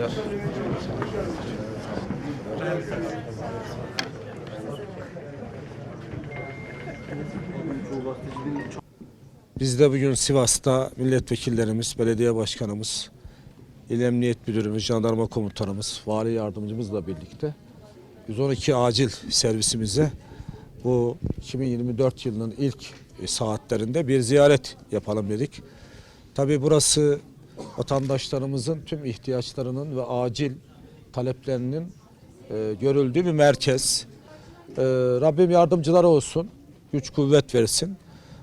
Teşekkürler. Biz de bugün Sivas'ta milletvekillerimiz, belediye başkanımız, İl Emniyet Müdürümüz, jandarma komutanımız, vali yardımcımızla birlikte 112 acil servisimize bu 2024 yılının ilk saatlerinde bir ziyaret yapalım dedik. Tabii burası vatandaşlarımızın tüm ihtiyaçlarının ve acil taleplerinin e, görüldüğü bir merkez. E, Rabbim yardımcılar olsun, güç kuvvet versin.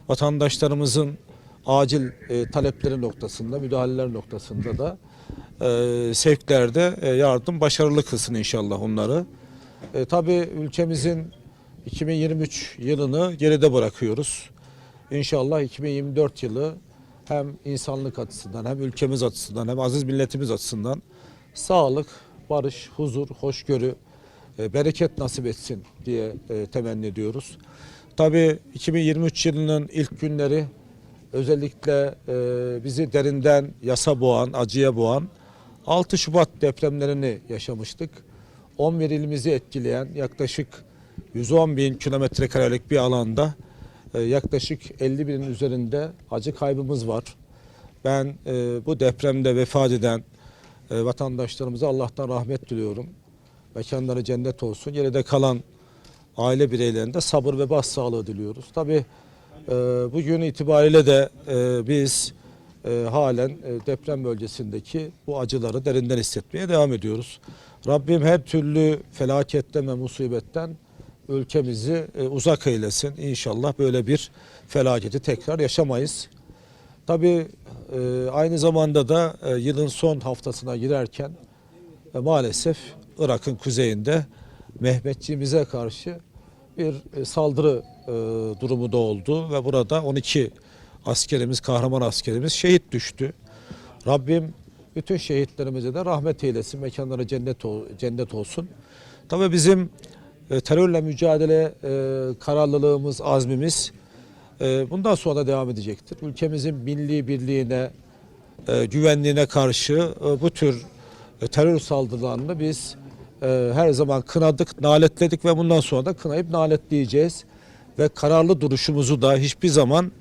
Vatandaşlarımızın acil e, talepleri noktasında, müdahaleler noktasında da e, sevklerde e, yardım başarılı kılsın inşallah onları. E, tabii ülkemizin 2023 yılını geride bırakıyoruz. İnşallah 2024 yılı hem insanlık açısından hem ülkemiz açısından hem aziz milletimiz açısından sağlık, barış, huzur, hoşgörü, e, bereket nasip etsin diye e, temenni ediyoruz. Tabii 2023 yılının ilk günleri özellikle e, bizi derinden yasa boğan, acıya boğan 6 Şubat depremlerini yaşamıştık. 11 ilimizi etkileyen yaklaşık 110 bin kilometre karelik bir alanda yaklaşık 50 binin üzerinde acı kaybımız var. Ben e, bu depremde vefat eden e, vatandaşlarımıza Allah'tan rahmet diliyorum. Mekanları cennet olsun. Geride kalan aile bireylerinde sabır ve başsağlığı diliyoruz. Tabii e, bugün itibariyle de biz halen deprem bölgesindeki bu acıları derinden hissetmeye devam ediyoruz. Rabbim her türlü felaketten ve musibetten ülkemizi e, uzak eylesin. İnşallah böyle bir felaketi tekrar yaşamayız. Tabii e, aynı zamanda da e, yılın son haftasına girerken maalesef Irak'ın kuzeyinde Mehmetçiğimize karşı bir saldırı durumu da oldu ve burada 12 askerimiz, kahraman askerimiz şehit düştü. Rabbim bütün şehitlerimize de rahmet eylesin, mekanları cennet cennet olsun. Tabii bizim e, terörle mücadele e, kararlılığımız, azmimiz e, bundan sonra da devam edecektir. Ülkemizin milli birliğine, e, güvenliğine karşı e, bu tür terör saldırılarını biz her zaman kınadık, naletledik ve bundan sonra da kınayıp naletleyeceğiz. Ve kararlı duruşumuzu da hiçbir zaman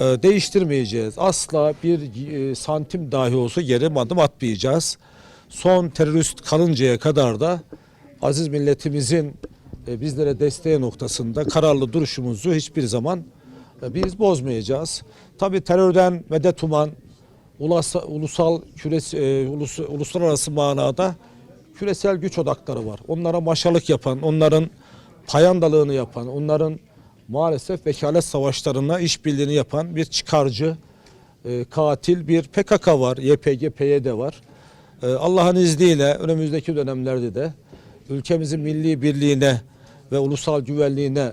değiştirmeyeceğiz. Asla bir santim dahi olsa geri adım atmayacağız. Son terörist kalıncaya kadar da aziz milletimizin bizlere desteği noktasında kararlı duruşumuzu hiçbir zaman e, biz bozmayacağız. Tabii terörden medet uman ulusal e, ulus, uluslararası manada küresel güç odakları var. Onlara maşalık yapan, onların payandalığını yapan, onların maalesef vekalet savaşlarına işbirliğini yapan bir çıkarcı, e, katil bir PKK var, YPG, PYD var. E, Allah'ın izniyle önümüzdeki dönemlerde de ülkemizin milli birliğine ve ulusal güvenliğine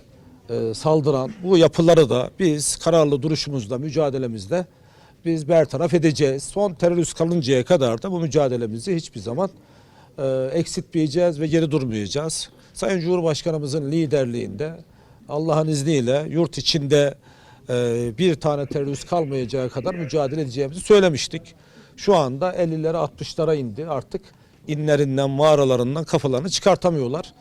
e, saldıran bu yapıları da biz kararlı duruşumuzda, mücadelemizde biz bertaraf edeceğiz. Son terörist kalıncaya kadar da bu mücadelemizi hiçbir zaman e, eksiltmeyeceğiz ve geri durmayacağız. Sayın Cumhurbaşkanımızın liderliğinde Allah'ın izniyle yurt içinde e, bir tane terörist kalmayacağı kadar mücadele edeceğimizi söylemiştik. Şu anda 50'lere 60'lara indi artık inlerinden mağaralarından kafalarını çıkartamıyorlar.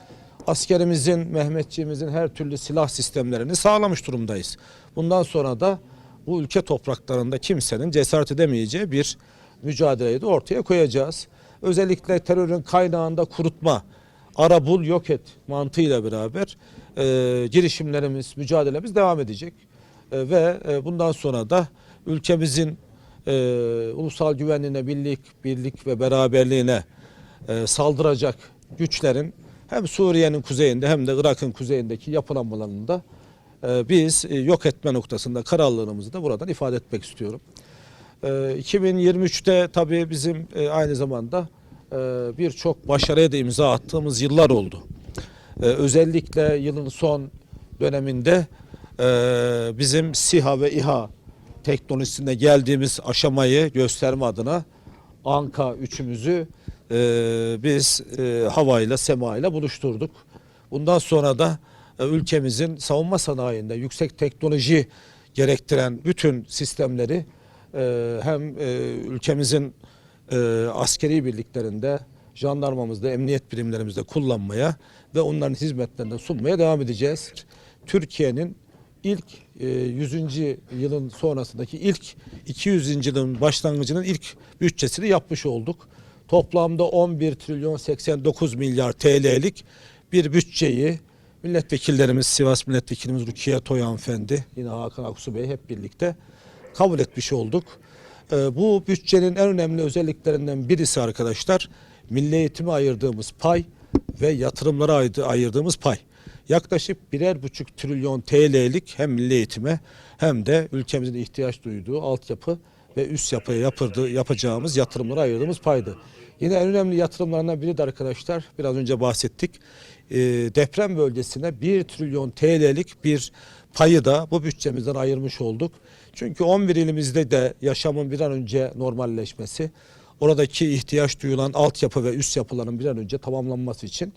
Askerimizin, Mehmetçiğimizin her türlü silah sistemlerini sağlamış durumdayız. Bundan sonra da bu ülke topraklarında kimsenin cesaret edemeyeceği bir mücadeleyi de ortaya koyacağız. Özellikle terörün kaynağında kurutma, ara bul yok et mantığıyla beraber e, girişimlerimiz, mücadelemiz devam edecek. E, ve e, bundan sonra da ülkemizin e, ulusal güvenliğine, birlik, birlik ve beraberliğine e, saldıracak güçlerin hem Suriye'nin kuzeyinde hem de Irak'ın kuzeyindeki yapılanmalarını da e, biz e, yok etme noktasında kararlılığımızı da buradan ifade etmek istiyorum. E, 2023'te tabii bizim e, aynı zamanda e, birçok başarıya da imza attığımız yıllar oldu. E, özellikle yılın son döneminde e, bizim SİHA ve İHA teknolojisinde geldiğimiz aşamayı gösterme adına Anka üçümüzü e, biz e, havayla semayla buluşturduk. Bundan sonra da e, ülkemizin savunma sanayinde yüksek teknoloji gerektiren bütün sistemleri e, hem e, ülkemizin e, askeri birliklerinde, jandarmamızda, emniyet birimlerimizde kullanmaya ve onların hizmetlerinde sunmaya devam edeceğiz. Türkiye'nin ilk e, 100. yılın sonrasındaki ilk 200. yılın başlangıcının ilk bütçesini yapmış olduk. Toplamda 11 trilyon 89 milyar TL'lik bir bütçeyi milletvekillerimiz, Sivas milletvekilimiz Rukiye Toy hanımefendi, yine Hakan Aksu Bey hep birlikte kabul etmiş olduk. Ee, bu bütçenin en önemli özelliklerinden birisi arkadaşlar milli eğitime ayırdığımız pay ve yatırımlara ayır- ayırdığımız pay. Yaklaşık birer buçuk trilyon TL'lik hem milli eğitime hem de ülkemizin ihtiyaç duyduğu altyapı ve üst yapıya yapırdı, yapacağımız yatırımlara ayırdığımız paydı. Yine en önemli yatırımlarından biri de arkadaşlar biraz önce bahsettik. Ee, deprem bölgesine 1 trilyon TL'lik bir payı da bu bütçemizden ayırmış olduk. Çünkü 11 ilimizde de yaşamın bir an önce normalleşmesi, oradaki ihtiyaç duyulan altyapı ve üst yapıların bir an önce tamamlanması için e,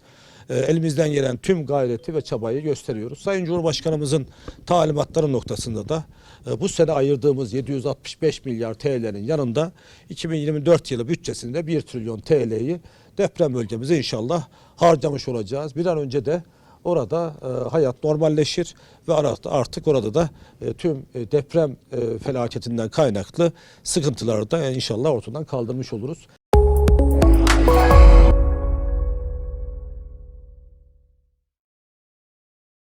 elimizden gelen tüm gayreti ve çabayı gösteriyoruz. Sayın Cumhurbaşkanımızın talimatları noktasında da e, bu sene ayırdığımız 765 milyar TL'nin yanında 2024 yılı bütçesinde 1 trilyon TL'yi deprem bölgemize inşallah harcamış olacağız. Bir an önce de orada e, hayat normalleşir ve artık orada da e, tüm deprem felaketinden kaynaklı sıkıntıları da inşallah ortadan kaldırmış oluruz.